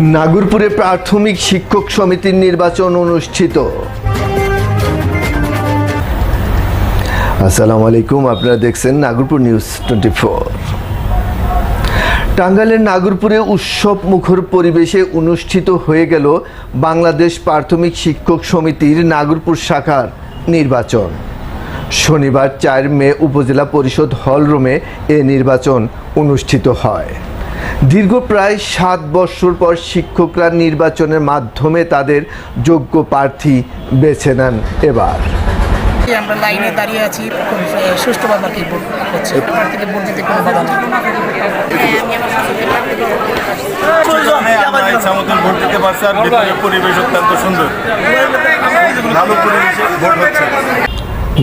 নাগরপুরে প্রাথমিক শিক্ষক সমিতির নির্বাচন অনুষ্ঠিত। আসসালামু আলাইকুম, আপনারা দেখছেন নাগরপুর নিউজ টোয়েন্টি ফোর। টাঙ্গাইলের নাগরপুরে উৎসব মুখর পরিবেশে অনুষ্ঠিত হয়ে গেল বাংলাদেশ প্রাথমিক শিক্ষক সমিতির নাগরপুর শাখার নির্বাচন। শনিবার চার মে উপজেলা পরিষদ হল রুমে এ নির্বাচন অনুষ্ঠিত হয়। দীর্ঘ প্রায় সাত বছর পর শিক্ষকরা নির্বাচনের মাধ্যমে তাদের যোগ্য প্রার্থী বেছে নেন এবার। আমরা লাইনে দাঁড়িয়ে আছি সুষ্ঠুভাবে আর কি ভোট হচ্ছে প্রার্থীকে ভোট দিতে কোনো বাধা নেই আমরা ইচ্ছা মতন ভোট দিতে পারছি আর পরিবেশ অত্যন্ত সুন্দর। ভালো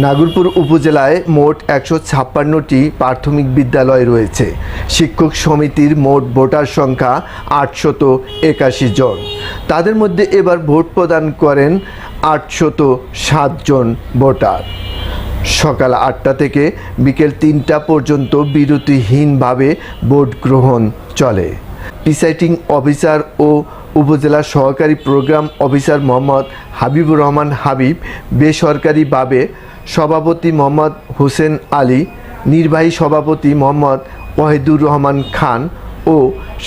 নাগরপুর উপজেলায় মোট একশো ছাপ্পান্নটি প্রাথমিক বিদ্যালয় রয়েছে। শিক্ষক সমিতির মোট ভোটার সংখ্যা আটশত একাশি জন। তাদের মধ্যে এবার ভোট প্রদান করেন আটশত সাতজন ভোটার। সকাল আটটা থেকে বিকেল তিনটা পর্যন্ত বিরতিহীনভাবে ভোট গ্রহণ চলে। প্রিসাইডিং অফিসার ও উপজেলা সহকারী প্রোগ্রাম অফিসার মোহাম্মদ হাবিবুর রহমান হাবিব বেসরকারিভাবে সভাপতি মোহাম্মদ হোসেন আলী, নির্বাহী সভাপতি মোহাম্মদ ওয়াহিদুর রহমান খান ও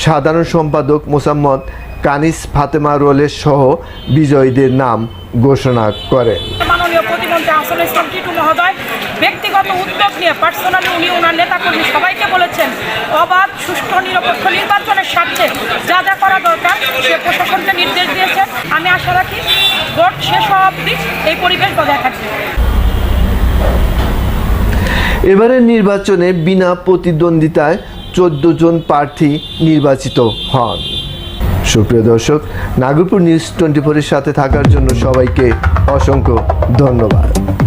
সাধারণ সম্পাদক মোসাম্মদ কানিস ফাতেমা রোলের সহ বিজয়ীদের নাম ঘোষণা করে। ব্যক্তিগত উদ্যোগ নিয়ে পার্সোনালি উনি ওনার নেতাকর্মী সবাইকে বলেছেন, অবাধ, সুষ্ঠু, নিরপেক্ষ নির্বাচনের স্বার্থে যা যা করা দরকার সে প্রশাসনকে নির্দেশ দিয়েছেন। আমি আশা রাখি ভোট শেষ হওয়া অবধি এই পরিবেশ বজায় থাকবে। এবারের নির্বাচনে বিনা প্রতিদ্বন্দ্বিতায় চোদ্দ জন প্রার্থী নির্বাচিত হন। সুপ্রিয় দর্শক, নাগরপুর নিউজ টোয়েন্টি ফোরের সাথে থাকার জন্য সবাইকে অসংখ্য ধন্যবাদ।